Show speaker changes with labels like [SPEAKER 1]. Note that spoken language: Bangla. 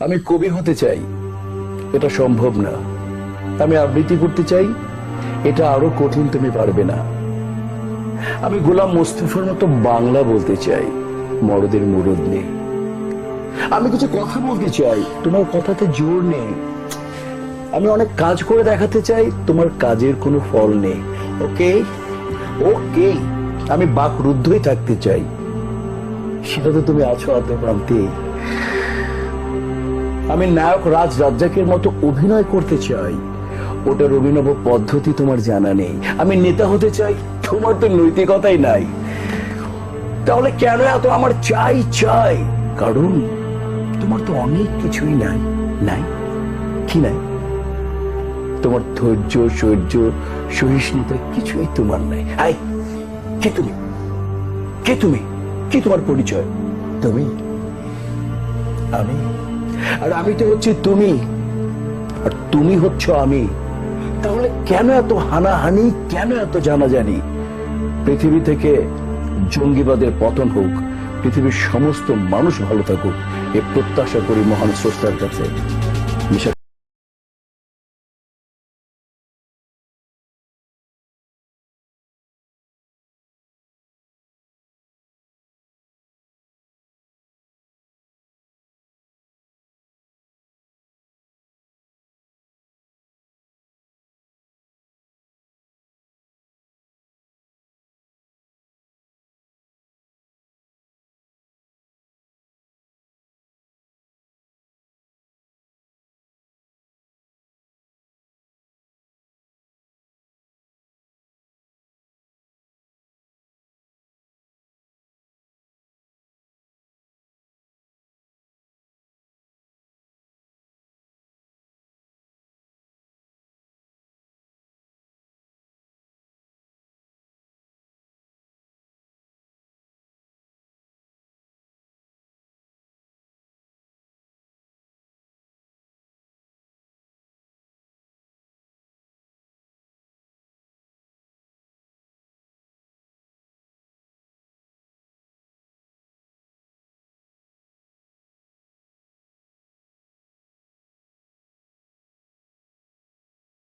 [SPEAKER 1] আমি কবি হতে চাই। এটা সম্ভব না। আমি আবৃত্তি করতে চাই। এটা আরও কঠিন তুমি পারবে না। আমি গোলাম মোস্তফার মতো বাংলা বলতে চাই, মরদের মুরদ নেই আমি কিছু কথা বলতে চাই, তোমার কথাতে জোর নেই আমি অনেক কাজ করে দেখাতে চাই, তোমার কাজের কোনো ফল নেই ওকে? ওকে। আমি বাক রুদ্ধই থাকতে চাই। সেটা তো তুমি আছো আদ্য প্রান্তে আমি নায়ক রাজ রাজ্জাকের মতো অভিনয় করতে চাই। ওটার অভিনব পদ্ধতি তোমার জানা নেই। আমি নেতা হতে চাই, তোমার তো নৈতিকতাই নাই। তাহলে কেন এত আমার চাই চাই? কারণ তোমার তো অনেক কিছুই নাই। নাই? কি নাই? তোমার ধৈর্য সহ্য সহিষ্ণুতা কিছুই তোমার নাই। আই, কে তুমি? কে তুমি? কি তোমার পরিচয়? তুমি? আমি? আর আমি তো হচ্ছি তুমি। আর তুমি হচ্ছ আমি। তাহলে কেন এত হানাহানি? কেন এত জানাজানি? পৃথিবী থেকে জঙ্গিবাদের পতন হোক, পৃথিবীর সমস্ত মানুষ ভালো থাকুক, এ প্রত্যাশা করি মহান স্রষ্টার কাছে।